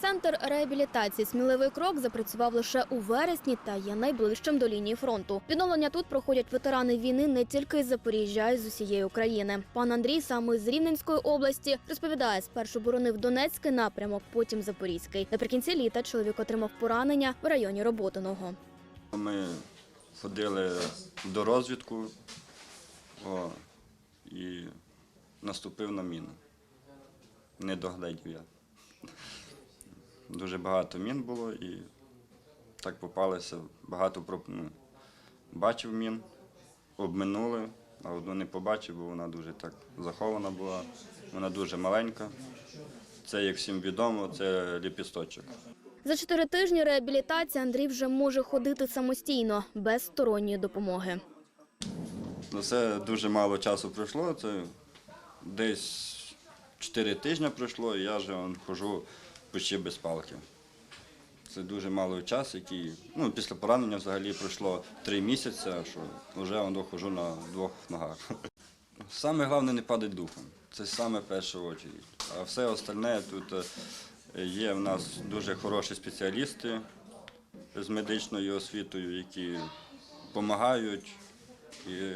Центр реабілітації Сміливий крок запрацював лише у вересні та є найближчим до лінії фронту. Відновлення тут проходять ветерани війни не тільки з Запоріжжя, а й з усієї України. Пан Андрій саме з Рівненської області розповідає, спершу боронив Донецький напрямок, потім Запорізький. Наприкінці літа чоловік отримав поранення в районі Роботиного. Ми ходили до розвідку о, і наступив на міну. Не догледів я. Дуже багато мін було і так попалося. Багато ну, бачив мін, обминули, а одну не побачив, бо вона дуже так захована була. Вона дуже маленька. Це, як всім відомо, це ліпісточок. За чотири тижні реабілітації Андрій вже може ходити самостійно, без сторонньої допомоги. Ну, це дуже мало часу пройшло. Це десь 4 тижні пройшло, і я вже он, хожу почти без палки. Це дуже мало часу, який ну, після поранення взагалі пройшло 3 місяці, що вже он, хожу на двох ногах. Саме головне не падати духом. Це саме перше очі. А все остальне тут е, є в нас дуже хороші спеціалісти з медичною освітою, які допомагають і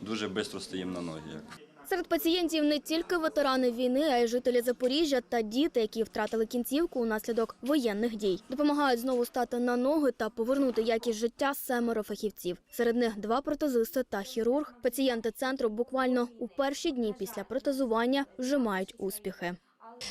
дуже швидко стаємо на ноги. Серед пацієнтів не тільки ветерани війни, а й жителі Запоріжжя та діти, які втратили кінцівку унаслідок воєнних дій. Допомагають знову стати на ноги та повернути якість життя семеро фахівців. Серед них два протезисти та хірург. Пацієнти центру буквально у перші дні після протезування вже мають успіхи.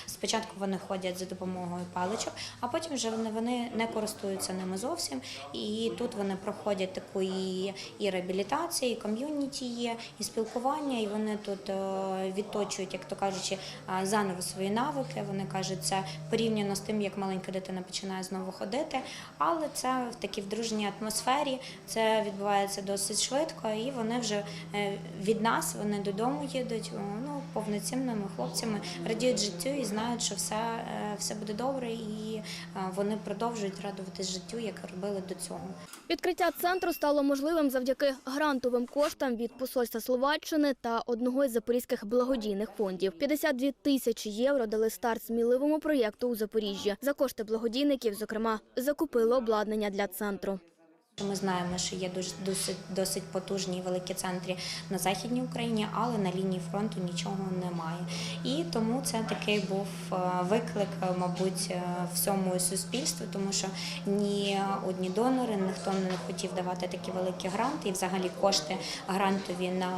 Спочатку вони ходять за допомогою паличок, а потім вже вони, не користуються ними зовсім. І тут вони проходять таку і, і реабілітацію, і ком'юніті є, і спілкування, і вони тут е, відточують, як то кажучи, заново свої навики. Вони кажуть, це порівняно з тим, як маленька дитина починає знову ходити. Але це в такій дружній атмосфері, це відбувається досить швидко, і вони вже е, від нас, вони додому їдуть ну, повноцінними хлопцями, радіють життю і знають, що все, е, все буде добре, і е, вони продовжують радуватись життю, як робили до цього. Відкриття центру стало можливим завдяки грантовим коштам від посольства Словаччини та одного із запорізьких благодійних фондів. 52 тисячі євро дали старт сміливому проєкту у Запоріжжі. За кошти благодійників, зокрема, закупили обладнання для центру. Ми знаємо, що є досить досить потужні великі центри на західній Україні, але на лінії фронту нічого немає. І тому це такий був е, виклик, е, мабуть, е, всьому суспільству, тому що ні одні донори, ніхто не хотів давати такі великі гранти, і взагалі кошти грантові на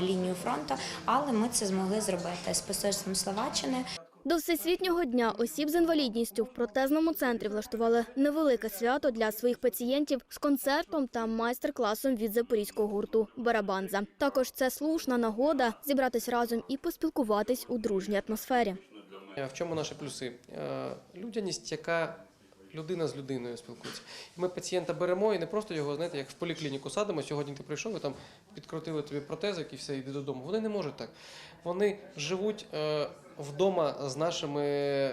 лінію фронту. Але ми це змогли зробити з посольством Словаччини. До Всесвітнього дня осіб з інвалідністю в протезному центрі влаштували невелике свято для своїх пацієнтів з концертом та майстер-класом від запорізького гурту Барабанза. Також це слушна нагода зібратись разом і поспілкуватись у дружній атмосфері. В чому наші плюси? Е, Людяність, яка людина з людиною спілкується. І ми пацієнта беремо і не просто його, знаєте, як в поліклініку садимо. Сьогодні ти прийшов і там підкрутили тобі протезик і все, йди додому. Вони не можуть так. Вони живуть е, вдома з нашими е,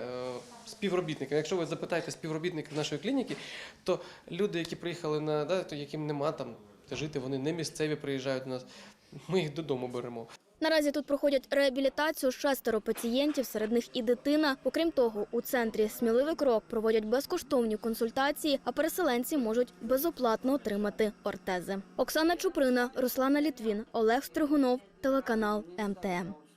співробітниками. Якщо ви запитаєте співробітників нашої клініки, то люди, які приїхали на да, то яким нема там жити, вони не місцеві приїжджають до нас. Ми їх додому беремо. Наразі тут проходять реабілітацію шестеро пацієнтів, серед них і дитина. Окрім того, у центрі Сміливий крок проводять безкоштовні консультації, а переселенці можуть безоплатно отримати ортези. Оксана Чуприна, Руслана Літвін, Олег Стригунов, телеканал МТМ.